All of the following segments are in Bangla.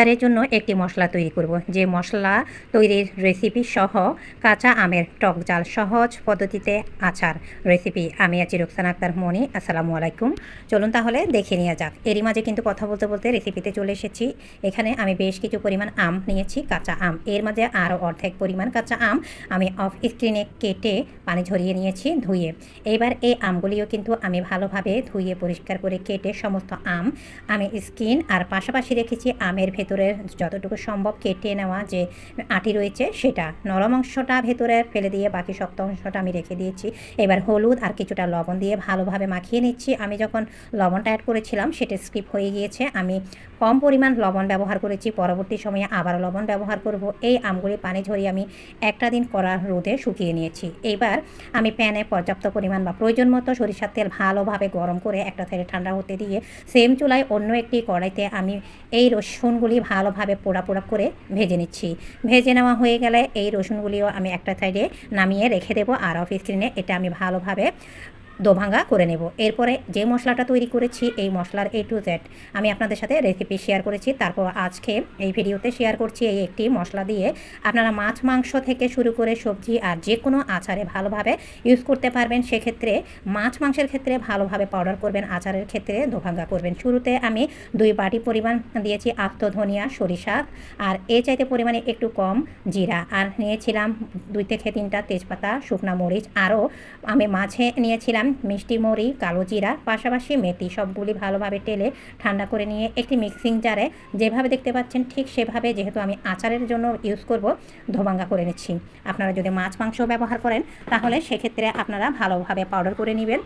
আচারের জন্য একটি মশলা তৈরি করব। যে মশলা তৈরির রেসিপি সহ কাঁচা আমের টক জাল সহজ পদ্ধতিতে আচার। রেসিপি আমি আছি রোকসান আক্তার মনি, আসসালামু আলাইকুম। চলুন তাহলে দেখে নেওয়া যাক। এরই মাঝে কিন্তু কথা বলতে বলতে রেসিপিতে চলে এসেছি। এখানে আমি বেশ কিছু পরিমাণ আম নিয়েছি, কাঁচা আম। এর মাঝে আরও অর্ধেক পরিমাণ কাঁচা আম আমি অফ স্ক্রিনে কেটে পানি ঝরিয়ে নিয়েছি ধুয়ে। এবার এই আমগুলিও কিন্তু আমি ভালোভাবে ধুয়ে পরিষ্কার করে কেটে সমস্ত আম আমি স্কিন আর পাশাপাশি রেখেছি আমের ভেতরের যতটুকু সম্ভব কেটে নেওয়া যে আটি রয়েছে সেটা। নরম অংশটা ভেতরে ফেলে দিয়ে বাকি শক্ত অংশটা আমি রেখে দিয়েছি। এবার হলুদ আর কিছুটা লবণ দিয়ে ভালোভাবে মাখিয়ে নিচ্ছি। আমি যখন লবণটা অ্যাড করেছিলাম সেটা স্কিপ হয়ে গিয়েছে। আমি কম পরিমাণ লবণ ব্যবহার করেছি। পরবর্তী সময়ে আবার লবণ ব্যবহার করব। এই আমগুলি পানি ঝরিয়ে আমি একটা দিন করা রোদে শুকিয়ে নিয়েছি। এবার আমি প্যানে পর্যাপ্ত পরিমাণ বা প্রয়োজন মতো সরিষার তেল ভালোভাবে গরম করে একটা সাইডে ঠান্ডা হতে দিয়ে সেম চুলায় অন্য একটি কড়াইতে আমি এই রসুনগুলি ভালোভাবে পোড়া পোড়া করে ভেজে নিচ্ছি। ভেজে নেওয়া হয়ে গেলে এই রসুনগুলিও আমি একটা সাইডে নামিয়ে রেখে দেবো আর অফ স্ক্রিনে এটা আমি ভালোভাবে দোভাঙ্গা করে নেব। এরপরে যে মশলাটা তৈরি করেছি, এই মশলার এ টু জেড আমি আপনাদের সাথে রেসিপি শেয়ার করেছি। তারপর আজকে এই ভিডিওতে শেয়ার করছি এই একটি মশলা দিয়ে। আপনারা মাছ, মাংস থেকে শুরু করে সবজি আর যে কোনো আচারে ভালোভাবে ইউজ করতে পারবেন। সেক্ষেত্রে মাছ, মাংসের ক্ষেত্রে ভালোভাবে পাউডার করবেন, আচারের ক্ষেত্রে দোভাঙ্গা করবেন। শুরুতে আমি দুই বাটি পরিমাণ দিয়েছি আস্ত ধনিয়া, সরিষা আর এ চাইতে পরিমাণে একটু কম জিরা। আর নিয়েছিলাম দুই থেকে তিনটা তেজপাতা, শুকনা মরিচ। আরও আমি মাঝে নিয়েছিলাম মিষ্টি মরি কালো জিরা, পাশাপাশি মেথি সবগুলি ভালোভাবে টেলে ঠান্ডা করে নিয়ে একটি মিক্সিং জারে যেভাবে দেখতে পাচ্ছেন ঠিক সেভাবে যেহেতু আমি আচারের জন্য ইউজ করব, ধোবাঙ্গা করে নিচ্ছি। আপনারা যদি মাছ, মাংস ব্যবহার করেন, তাহলে সেক্ষেত্রে আপনারা ভালোভাবে পাউডার করে নেবেন।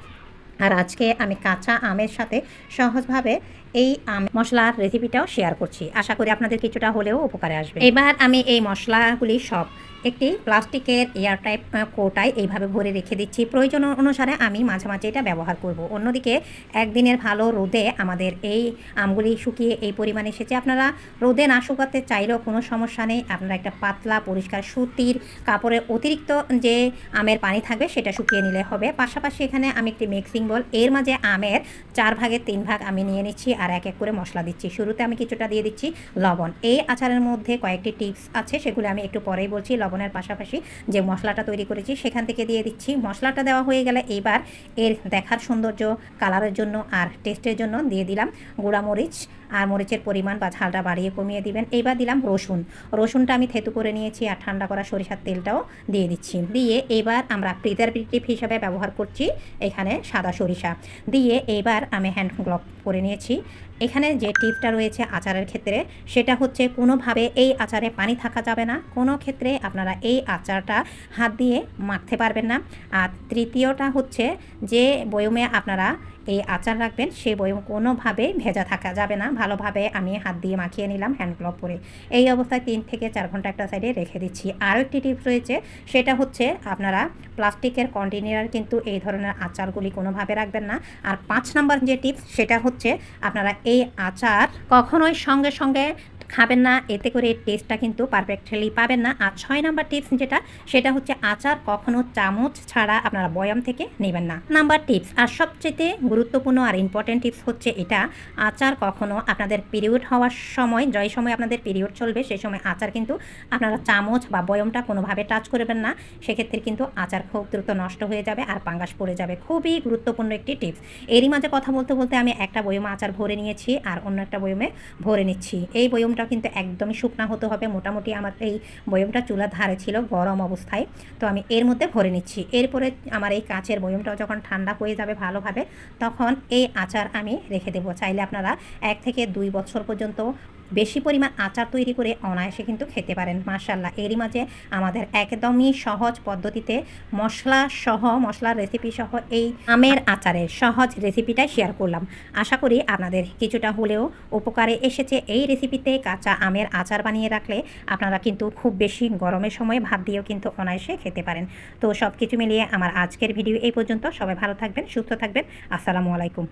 আর আজকে আমি কাঁচা আমের সাথে সহজভাবে এই আম মশলার রেসিপিটাও শেয়ার করছি। আশা করি আপনাদের কিছুটা হলেও উপকারে আসবে। এবার আমি এই মশলাগুলি সব একটি প্লাস্টিকের এয়ার টাইপ কোটায় এইভাবে ভরে রেখে দিচ্ছি। প্রয়োজন অনুসারে আমি মাঝে মাঝে এটা ব্যবহার করব। অন্যদিকে একদিনের ভালো রোদে আমাদের এই আমগুলি শুকিয়ে এই পরিমাণে এসেছে। আপনারা রোদে না শুকাতে চাইলেও কোনো সমস্যা নেই। আপনারা একটা পাতলা, পরিষ্কার, সুতির কাপড়ের অতিরিক্ত যে আমের পানি থাকবে সেটা শুকিয়ে নিলে হবে। পাশাপাশি এখানে আমি একটি মিক্সিং বল, এর মাঝে আমের চার ভাগের তিন ভাগ আমি নিয়ে নিচ্ছি আর এক এক করে মশলা দিচ্ছি। শুরুতে আমি কিছুটা দিয়ে দিচ্ছি লবণ। এই আচারের মধ্যে কয়েকটি টিপস আছে, সেগুলো আমি একটু পরেই বলছি। লবণের পাশাপাশি যে মশলাটা তৈরি করেছি সেখান থেকে দিয়ে দিচ্ছি। মশলাটা দেওয়া হয়ে গেলে এবার এর দেখার সৌন্দর্য কালারের জন্য আর টেস্টের জন্য দিয়ে দিলাম গুঁড়া মরিচ আর মরিচের পরিমাণ বা ঝালটা বাড়িয়ে কমিয়ে দিবেন। এইবার দিলাম রসুন। রসুনটা আমি থেতু করে নিয়েছি আর ঠান্ডা করা সরিষার তেলটাও দিয়ে দিচ্ছি। দিয়ে এবার আমরা প্রিজারভেটিভ হিসাবে ব্যবহার করছি এখানে সাদা সরিষা। দিয়ে এবার আমি হ্যান্ড গ্লভ করে নিয়েছি। এখানে যে টিপটা রয়েছে আচারের ক্ষেত্রে, সেটা হচ্ছে কোনোভাবে এই আচারে পানি থাকা যাবে না। কোনো ক্ষেত্রে আপনারা এই আচারটা হাত দিয়ে মাখতে পারবেন না। আর তৃতীয়টা হচ্ছে যে বয়মে আপনারা এই আচার রাখবেন, সে বয়ম কোনোভাবে ভেজা থাকা যাবে না। ভালোভাবে আমি হাত দিয়ে মাখিয়ে নিলাম হ্যান্ড গ্লোভ পরে। এই অবস্থায় তিন থেকে চার ঘণ্টা একটা সাইডে রেখে দিচ্ছি। আরও একটি টিপস রয়েছে, সেটা হচ্ছে আপনারা প্লাস্টিকের কন্টেনার কিন্তু এই ধরনের আচারগুলি কোনোভাবে রাখবেন না। আর পাঁচ নাম্বার যে টিপস সেটা হচ্ছে আপনারা এই আচার কখনোই সঙ্গে সঙ্গে খাবেন না, এতে করে টেস্টটা কিন্তু পারফেক্টলি পাবেন না। আর ছয় নাম্বার টিপস যেটা, সেটা হচ্ছে আচার কখনো চামচ ছাড়া আপনারা বয়াম থেকে নেবেন না। নাম্বার টিপস আর সবচেয়ে গুরুত্বপূর্ণ আর ইম্পর্টেন্ট টিপস হচ্ছে এটা, আচার কখনো আপনাদের পিরিয়ড হওয়ার সময় যে সময় আপনাদের পিরিয়ড চলবে, সেই সময় আচার কিন্তু আপনারা চামচ বা বয়মটা কোনোভাবে টাচ করবেন না। সেক্ষেত্রে কিন্তু আচার খুব দ্রুত নষ্ট হয়ে যাবে আর পাঙ্গাস পড়ে যাবে। খুবই গুরুত্বপূর্ণ একটি টিপস এরই মাঝে কথা বলতে বলতে আমি একটা বয়মে আচার ভরে নিয়েছি, আর অন্য একটা বয়মে ভরে নিচ্ছি। এই বয়মটা কিন্তু একদমই শুকনা হতে হবে। মোটামুটি আমার এই বয়মটা চুলার ধারে ছিল গরম অবস্থায়। তো আমি এর মধ্যে ভরে নিচ্ছি। এরপরে আমার এই কাঁচের বয়মটাও যখন ঠান্ডা হয়ে যাবে ভালোভাবে, তখন এই আচার আমি রেখে দেবো। চাইলে আপনারা এক থেকে দুই বছর পর্যন্ত বেশি পরিমাণ আচার তৈরি করে অনায়াসে কিন্তু খেতে পারেন মার্শাল্লাহ এরই মাঝে আমাদের একদমই সহজ পদ্ধতিতে মশলা সহ, মশলার রেসিপি সহ এই আমের আচারের সহজ রেসিপিটাই শেয়ার করলাম। আশা করি আপনাদের কিছুটা হলেও উপকারে এসেছে। এই রেসিপিতে কাঁচা আমের আচার বানিয়ে রাখলে আপনারা কিন্তু খুব বেশি গরমের সময় ভাত দিয়েও কিন্তু অনায়াসে খেতে পারেন। তো সব কিছু মিলিয়ে আমার আজকের ভিডিও এই পর্যন্ত। সবাই ভালো থাকবেন, সুস্থ থাকবেন। আসসালামু আলাইকুম।